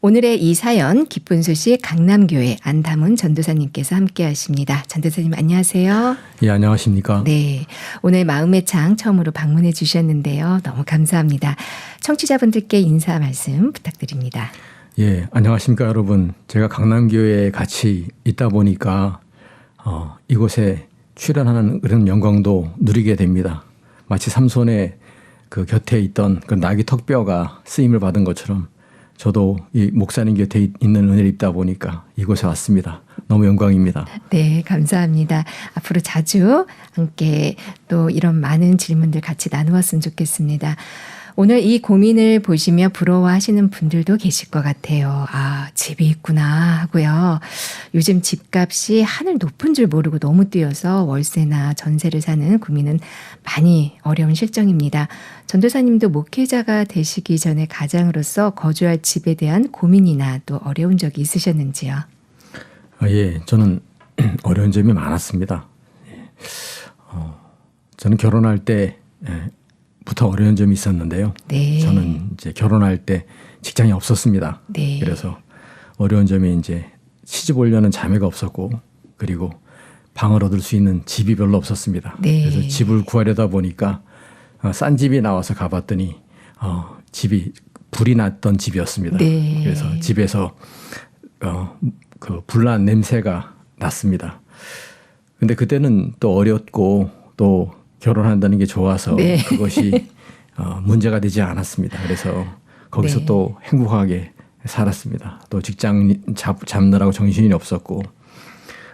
오늘의 이 사연 기쁜 소식 강남교회 안담은 전도사님께서 함께 하십니다. 전도사님 안녕하세요. 예, 안녕하십니까? 네. 오늘 마음의 창 처음으로 방문해 주셨는데요. 너무 감사합니다. 청취자분들께 인사 말씀 부탁드립니다. 예, 안녕하십니까, 여러분. 제가 강남교회에 같이 있다 보니까 어, 이곳에 출연하는 그런 영광도 누리게 됩니다. 마치 삼손의 그 곁에 있던 그 나귀 턱뼈가 쓰임을 받은 것처럼 저도 이 목사님 곁에 있는 은혜를 입다 보니까 이곳에 왔습니다. 너무 영광입니다. 네, 감사합니다. 앞으로 자주 함께 또 이런 많은 질문들 같이 나누었으면 좋겠습니다. 오늘 이 고민을 보시며 부러워하시는 분들도 계실 것 같아요. 아, 집이 있구나 하고요. 요즘 집값이 하늘 높은 줄 모르고 너무 뛰어서 월세나 전세를 사는 국민은 많이 어려운 실정입니다. 전도사님도 목회자가 되시기 전에 가장으로서 거주할 집에 대한 고민이나 또 어려운 적이 있으셨는지요? 아, 예, 저는 어려운 점이 많았습니다. 예. 어, 저는 결혼할 때 예, 부터 어려운 점이 있었는데요. 네. 저는 이제 결혼할 때 직장이 없었습니다. 네. 그래서 어려운 점이 이제 시집 올려는 자매가 없었고 그리고 방을 얻을 수 있는 집이 별로 없었습니다. 네. 그래서 집을 구하려다 보니까 어, 싼 집이 나와서 가봤더니 어, 집이 불이 났던 집이었습니다. 네. 그래서 집에서 어, 그 불난 냄새가 났습니다. 근데 그때는 또 어렸고 또 결혼한다는 게 좋아서 네. 그것이 어, 문제가 되지 않았습니다. 그래서 거기서 네. 또 행복하게 살았습니다. 또 직장 잡, 잡느라고 정신이 없었고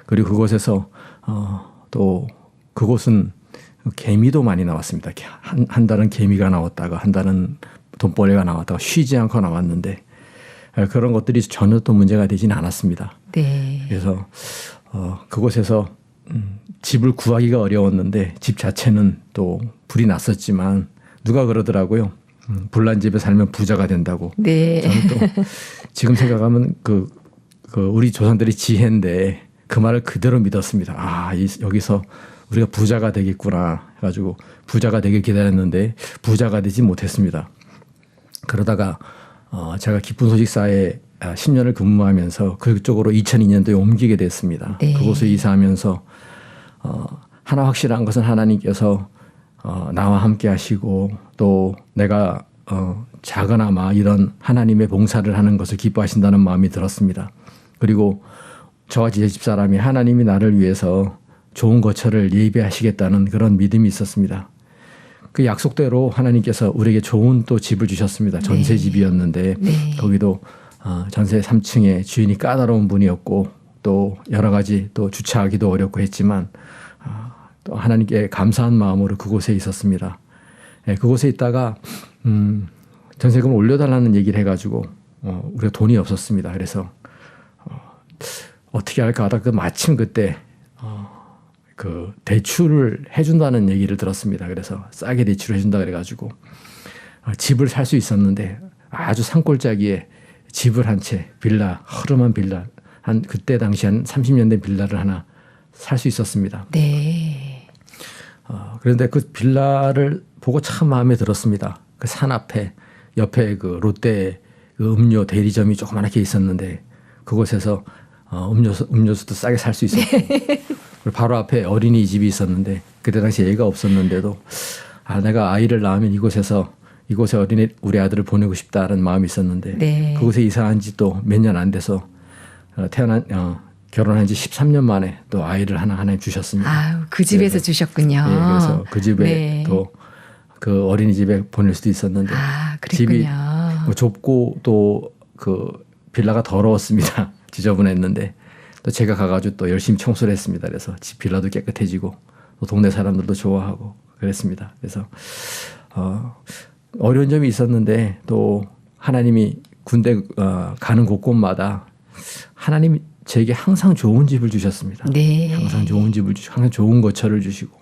그리고 그곳에서 어, 또 그곳은 개미도 많이 나왔습니다. 한, 한 달은 개미가 나왔다가 한 달은 돈벌레가 나왔다가 쉬지 않고 나왔는데 어, 그런 것들이 전혀 또 문제가 되지는 않았습니다. 네. 그래서 어, 그곳에서 음, 집을 구하기가 어려웠는데 집 자체는 또 불이 났었지만 누가 그러더라고요. 음, 불난 집에 살면 부자가 된다고. 네. 저는 또 지금 생각하면 그, 그 우리 조상들의 지혜인데 그 말을 그대로 믿었습니다. 아, 이, 여기서 우리가 부자가 되겠구나 해가지고 부자가 되길 기다렸는데 부자가 되지 못했습니다. 그러다가 어, 제가 기쁜 소식사에 10년을 근무하면서 그쪽으로 2002년도에 옮기게 됐습니다. 네. 그곳에 이사하면서 어, 하나 확실한 것은 하나님께서 어, 나와 함께 하시고 또 내가 어, 작은아마 이런 하나님의 봉사를 하는 것을 기뻐하신다는 마음이 들었습니다. 그리고 저와 제 집사람이 하나님이 나를 위해서 좋은 거처를 예비하시겠다는 그런 믿음이 있었습니다. 그 약속대로 하나님께서 우리에게 좋은 또 집을 주셨습니다. 전세 집이었는데 네. 거기도 어, 전세 3층에 주인이 까다로운 분이었고 또 여러 가지 또 주차하기도 어렵고 했지만 어, 또 하나님께 감사한 마음으로 그곳에 있었습니다. 예, 그곳에 있다가 음, 전세금을 올려달라는 얘기를 해가지고 어, 우리가 돈이 없었습니다. 그래서 어, 어떻게 할까 하다가 그 마침 그때 어, 그 대출을 해준다는 얘기를 들었습니다. 그래서 싸게 대출을 해준다 그래가지고 어, 집을 살 수 있었는데 아주 산골짜기에 집을 한 채 빌라 허름한 빌라 한 그때 당시 한 30년 된 빌라를 하나 살 수 있었습니다. 네. 어, 그런데 그 빌라를 보고 참 마음에 들었습니다. 그 산 앞에 옆에 그 롯데 그 음료 대리점이 조그맣게 있었는데 그곳에서 어, 음료수 음료수도 싸게 살 수 있었고 그리고 바로 앞에 어린이집이 있었는데 그때 당시 애가 없었는데도 아 내가 아이를 낳으면 이곳에서 이곳에 어린이 우리 아들을 보내고 싶다는 마음이 있었는데 네. 그곳에 이사한 지 또 몇 년 안 돼서 어, 태어난 어, 결혼한 지 13년 만에 또 아이를 하나 하나 주셨습니다. 아유, 그 집에서 주셨군요. 예, 그래서 그 집에 네. 또그 어린이집에 보낼 수도 있었는데 아, 집이. 뭐 좁고 또 그 빌라가 더러웠습니다. 지저분했는데 또 제가 가가지고 또 열심히 청소를 했습니다. 그래서 집 빌라도 깨끗해지고 또 동네 사람들도 좋아하고 그랬습니다. 그래서 어, 어려운 점이 있었는데 또 하나님이 군대 어, 가는 곳곳마다 하나님이 제게 항상 좋은 집을 주셨습니다. 네. 항상 좋은 집을 주시고 항상 좋은 거처를 주시고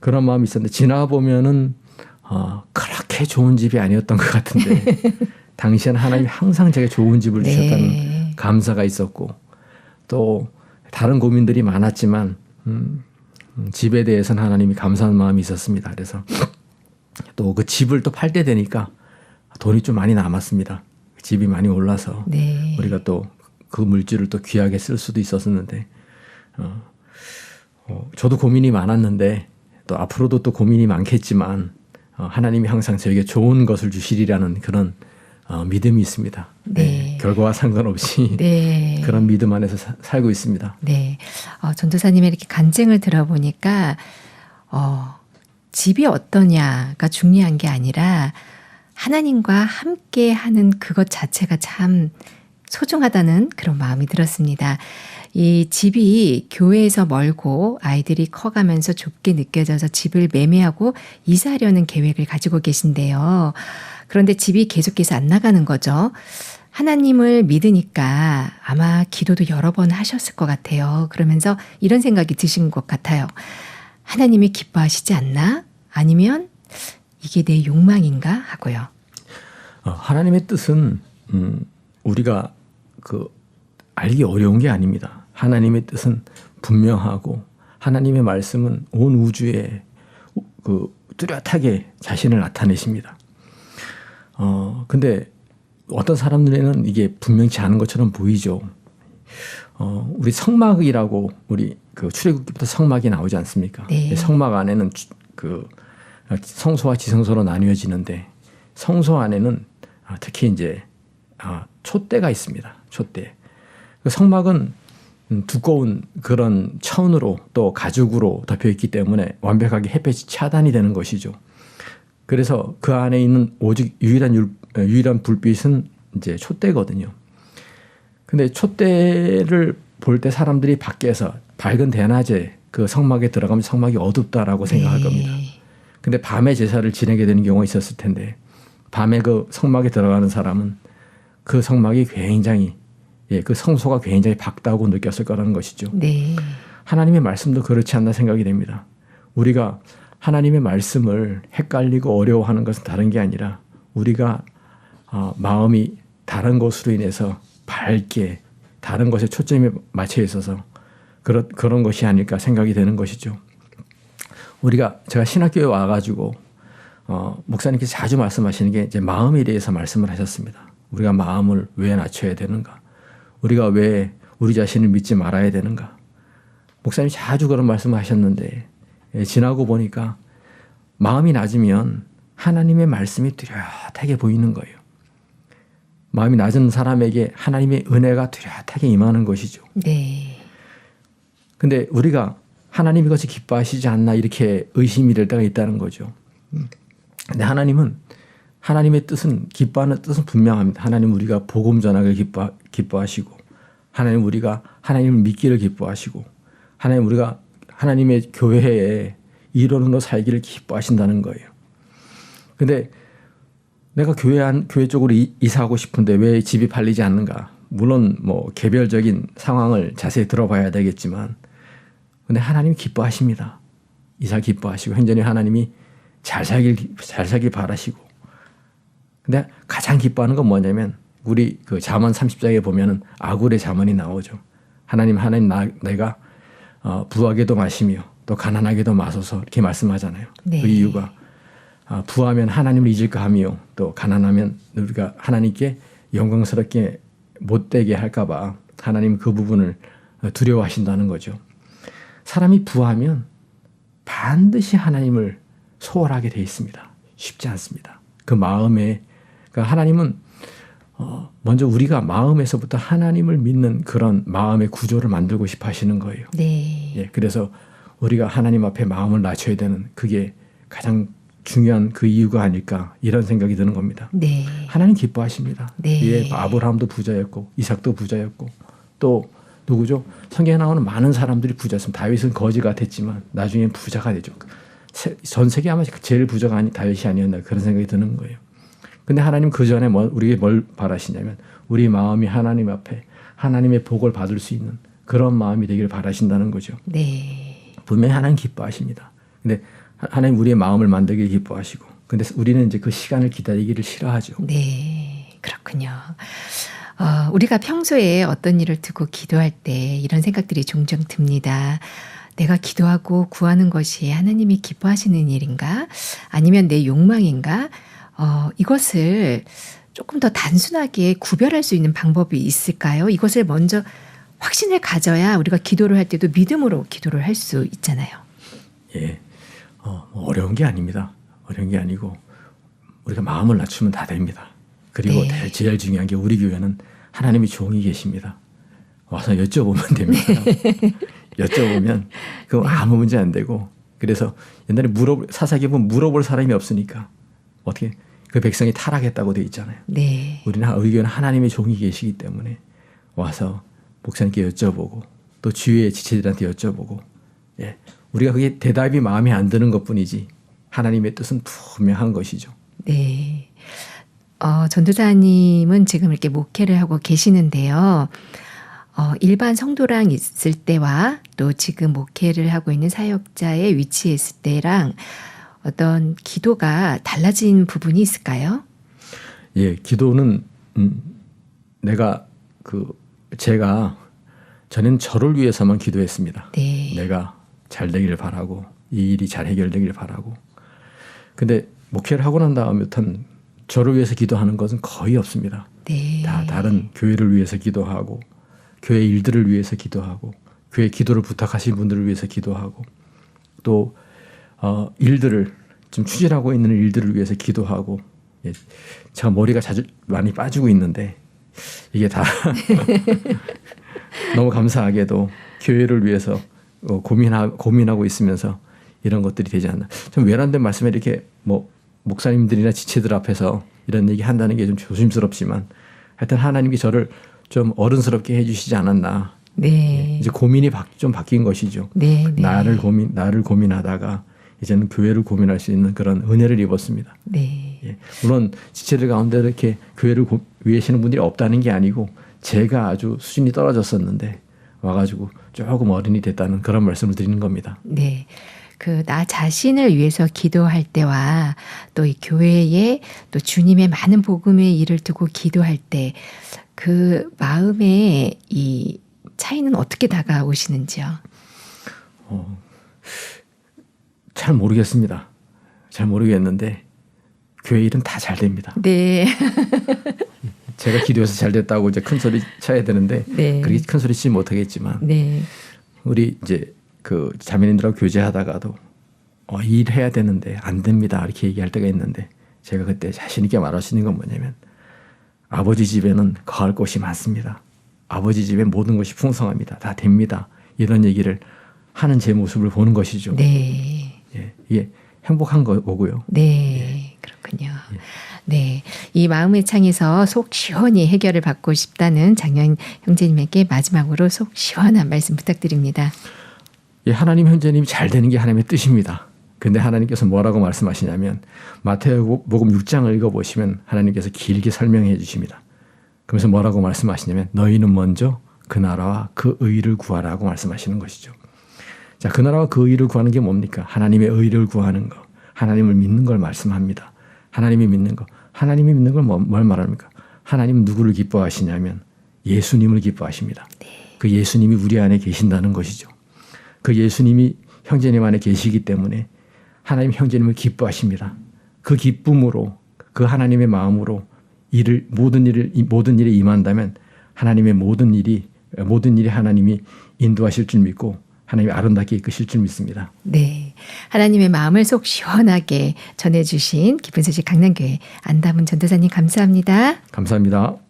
그런 마음이 있었는데 지나 보면은 어, 그렇게 좋은 집이 아니었던 것 같은데 당시에는 하나님이 항상 제게 좋은 집을 네. 주셨다는 감사가 있었고 또 다른 고민들이 많았지만 음, 음, 집에 대해서는 하나님이 감사한 마음이 있었습니다. 그래서 또 그 집을 또 팔 때 되니까 돈이 좀 많이 남았습니다. 집이 많이 올라서 네. 우리가 또 그 물질을 또 귀하게 쓸 수도 있었었는데 어, 어, 저도 고민이 많았는데 또 앞으로도 또 고민이 많겠지만 어, 하나님이 항상 저에게 좋은 것을 주시리라는 그런 어, 믿음이 있습니다. 네. 결과와 상관없이 네. 그런 믿음 안에서 사- 살고 있습니다. 네. 어, 전도사님의 이렇게 간증을 들어보니까, 어, 집이 어떠냐가 중요한 게 아니라 하나님과 함께 하는 그것 자체가 참 소중하다는 그런 마음이 들었습니다. 이 집이 교회에서 멀고 아이들이 커가면서 좁게 느껴져서 집을 매매하고 이사하려는 계획을 가지고 계신데요. 그런데 집이 계속해서 안 나가는 거죠. 하나님을 믿으니까 아마 기도도 여러 번 하셨을 것 같아요. 그러면서 이런 생각이 드신 것 같아요. 하나님이 기뻐하시지 않나? 아니면 이게 내 욕망인가? 하고요. 어, 하나님의 뜻은 음, 우리가 그 알기 어려운 게 아닙니다. 하나님의 뜻은 분명하고 하나님의 말씀은 온 우주에 우- 그 뚜렷하게 자신을 나타내십니다. 어 근데 어떤 사람들에는 이게 분명치 않은 것처럼 보이죠. 어 우리 성막이라고 우리 그 출애굽기부터 성막이 나오지 않습니까? 네. 성막 안에는 주- 그 성소와 지성소로 나뉘어지는데 성소 안에는 아, 특히 이제 아, 촛대가 있습니다. 촛대. 그 성막은 음, 두꺼운 그런 천으로 또 가죽으로 덮여 있기 때문에 완벽하게 햇볕이 차단이 되는 것이죠. 그래서 그 안에 있는 오직 유일한 율- 어, 유일한 불빛은 이제 촛대거든요. 근데 촛대를 볼 때 사람들이 밖에서 밝은 대낮에 그 성막에 들어가면 성막이 어둡다라고 생각할 네. 겁니다. 근데 밤에 제사를 지내게 되는 경우가 있었을 텐데 밤에 그 성막에 들어가는 사람은 그 성막이 굉장히 예, 그 성소가 굉장히 밝다고 느꼈을 거라는 것이죠. 네. 하나님의 말씀도 그렇지 않나 생각이 됩니다. 우리가 하나님의 말씀을 헷갈리고 어려워하는 것은 다른 게 아니라 우리가 어, 마음이 다른 것으로 인해서 밝게 다른 것에 초점이 맞춰 있어서 그런 그런 것이 아닐까 생각이 되는 것이죠. 우리가 제가 신학교에 와가지고 어, 목사님께서 자주 말씀하시는 게 이제 마음에 대해서 말씀을 하셨습니다. 우리가 마음을 왜 낮춰야 되는가? 우리가 왜 우리 자신을 믿지 말아야 되는가? 목사님이 자주 그런 말씀을 하셨는데 예, 지나고 보니까 마음이 낮으면 하나님의 말씀이 뚜렷하게 보이는 거예요. 마음이 낮은 사람에게 하나님의 은혜가 뚜렷하게 임하는 것이죠. 네. 근데 우리가 하나님 이것이 기뻐하시지 않나 이렇게 의심이 될 때가 있다는 거죠. 음. 근데 하나님은 하나님의 뜻은 기뻐하는 뜻은 분명합니다. 하나님 우리가 복음 전하기를 기뻐 기뻐하시고 하나님 우리가 하나님을 믿기를 기뻐하시고 하나님 우리가 하나님의 교회에 이론으로 살기를 기뻐하신다는 거예요. 근데 내가 교회 안 교회 쪽으로 이, 이사하고 싶은데 왜 집이 팔리지 않는가? 물론 뭐 개별적인 상황을 자세히 들어봐야 되겠지만 근데 하나님이 기뻐하십니다. 이사 기뻐하시고 현전히 하나님이 잘 살길 잘 살길 바라시고. 근데 가장 기뻐하는 건 뭐냐면 우리 그 잠언 30장에 보면은 아굴의 잠언이 나오죠. 하나님 하나님 나, 내가 어, 부하게도 마시며 또 가난하게도 마소서 이렇게 말씀하잖아요. 네. 그 이유가 아, 부하면 하나님을 잊을까 하며 또 가난하면 우리가 하나님께 영광스럽게 못되게 할까봐 하나님 그 부분을 두려워하신다는 거죠. 사람이 부하면 반드시 하나님을 소홀하게 돼 있습니다. 쉽지 않습니다. 그 마음에 그러니까 하나님은 어, 먼저 우리가 마음에서부터 하나님을 믿는 그런 마음의 구조를 만들고 싶어 하시는 거예요. 네. 예, 그래서 우리가 하나님 앞에 마음을 낮춰야 되는 그게 가장 중요한 그 이유가 아닐까 이런 생각이 드는 겁니다. 네. 하나님 기뻐하십니다. 네. 예, 아브라함도 부자였고 이삭도 부자였고 또 누구죠? 성경에 나오는 많은 사람들이 부자였습니다. 다윗은 거지 같았지만 나중에 부자가 되죠. 세- 전 세계 아마 제일 부자가 아니 다윗이 아니었나 그런 생각이 드는 거예요. 근데 하나님 그 전에 뭐 우리에게 뭘 바라시냐면 우리 마음이 하나님 앞에 하나님의 복을 받을 수 있는 그런 마음이 되기를 바라신다는 거죠. 네. 분명히 하나님 기뻐하십니다. 근데 하- 하나님 우리의 마음을 만들기 기뻐하시고 근데 우리는 이제 그 시간을 기다리기를 싫어하죠. 네, 그렇군요. 어, 우리가 평소에 어떤 일을 두고 기도할 때 이런 생각들이 종종 듭니다. 내가 기도하고 구하는 것이 하나님이 기뻐하시는 일인가? 아니면 내 욕망인가? 어, 이것을 조금 더 단순하게 구별할 수 있는 방법이 있을까요? 이것을 먼저 확신을 가져야 우리가 기도를 할 때도 믿음으로 기도를 할 수 있잖아요. 예, 어, 뭐 어려운 게 아닙니다. 어려운 게 아니고 우리가 마음을 낮추면 다 됩니다. 그리고 네. 대- 제일 중요한 게 우리 교회는 하나님이 종이 계십니다. 와서 여쭤보면 됩니다. 여쭤보면 그 아무 문제 안 되고 그래서 옛날에 물어 사사기 보면 물어볼 사람이 없으니까 어떻게 그 백성이 타락했다고 돼 있잖아요. 네. 우리는 우리 교회는 하나님의 종이 계시기 때문에 와서 목사님께 여쭤보고 또 주위의 지체들한테 여쭤보고 예 우리가 그게 대답이 마음에 안 드는 것뿐이지 하나님의 뜻은 분명한 것이죠. 네. 어, 전도사님은 지금 이렇게 목회를 하고 계시는데요. 어, 일반 성도랑 있을 때와 또 지금 목회를 하고 있는 사역자의 위치에 있을 때랑 어떤 기도가 달라진 부분이 있을까요? 예 기도는 음, 내가 그 제가 저는 저를 위해서만 기도했습니다. 네. 내가 잘 되기를 바라고 이 일이 잘 해결되기를 바라고. 근데 목회를 하고 난 다음부터는 저를 위해서 기도하는 것은 거의 없습니다. 네. 다 다른 교회를 위해서 기도하고 교회 일들을 위해서 기도하고 교회 기도를 부탁하신 분들을 위해서 기도하고 또 어, 일들을 좀 추진하고 있는 일들을 위해서 기도하고 예, 제가 머리가 자주 많이 빠지고 있는데 이게 다 너무 감사하게도 교회를 위해서 어, 고민하, 고민하고 있으면서 이런 것들이 되지 않나. 좀 외람된 말씀에 이렇게 뭐 목사님들이나 지체들 앞에서 이런 얘기 한다는 게 좀 조심스럽지만 하여튼 하나님이 저를 좀 어른스럽게 해주시지 않았나. 네. 이제 고민이 바, 좀 바뀐 것이죠. 네. 네. 나를 고민 나를 고민하다가 이제는 교회를 고민할 수 있는 그런 은혜를 입었습니다. 네. 예. 물론 지체들 가운데 이렇게 교회를 고, 위하시는 분들이 없다는 게 아니고 제가 아주 수준이 떨어졌었는데 와가지고 조금 어른이 됐다는 그런 말씀을 드리는 겁니다. 네. 그 나 자신을 위해서 기도할 때와 또 이 교회에 또 주님의 많은 복음의 일을 두고 기도할 때 그 마음의 이 차이는 어떻게 다가오시는지요? 잘 모르겠습니다. 잘 모르겠는데 교회 일은 다 잘 됩니다. 네. 제가 기도해서 잘 됐다고 이제 큰 소리 쳐야 되는데 네. 그렇게 큰 소리 치지 못하겠지만 네. 우리 이제 그 자매님들하고 교제하다가도 어, 이일 해야 되는데 안 됩니다 이렇게 얘기할 때가 있는데 제가 그때 자신 있게 말할 수 있는 건 뭐냐면 아버지 집에는 거할 곳이 많습니다. 아버지 집에 모든 것이 풍성합니다. 다 됩니다. 이런 얘기를 하는 제 모습을 보는 것이죠. 네. 예, 이게 행복한 거고요. 네. 그렇군요. 네. 이 마음의 창에서 속 시원히 해결을 받고 싶다는 장현 형제님에게 마지막으로 속 시원한 말씀 부탁드립니다. 예, 하나님 형제님이 잘 되는 게 하나님의 뜻입니다. 근데 하나님께서 뭐라고 말씀하시냐면 마태복음 6장을 읽어 보시면 하나님께서 길게 설명해 주십니다. 그러면서 뭐라고 말씀하시냐면 너희는 먼저 그 나라와 그 의를 구하라고 말씀하시는 것이죠. 자, 그 나라와 그 의를 구하는 게 뭡니까? 하나님의 의를 구하는 거, 하나님을 믿는 걸 말씀합니다. 하나님이 믿는 거, 하나님이 믿는 걸 뭐- 뭘 말합니까? 하나님은 누구를 기뻐하시냐면 예수님을 기뻐하십니다. 그 예수님이 우리 안에 계신다는 것이죠. 그 예수님이 형제님 안에 계시기 때문에 하나님 형제님을 기뻐하십니다. 그 기쁨으로 그 하나님의 마음으로 일을 모든 일을 이- 모든 일에 임한다면 하나님의 모든 일이 모든 일이 하나님이 인도하실 줄 믿고 하나님이 아름답게 이끄실 줄 믿습니다. 네. 하나님의 마음을 속 시원하게 전해주신 기쁜 소식 강남교회 안담은 전도사님 감사합니다. 감사합니다.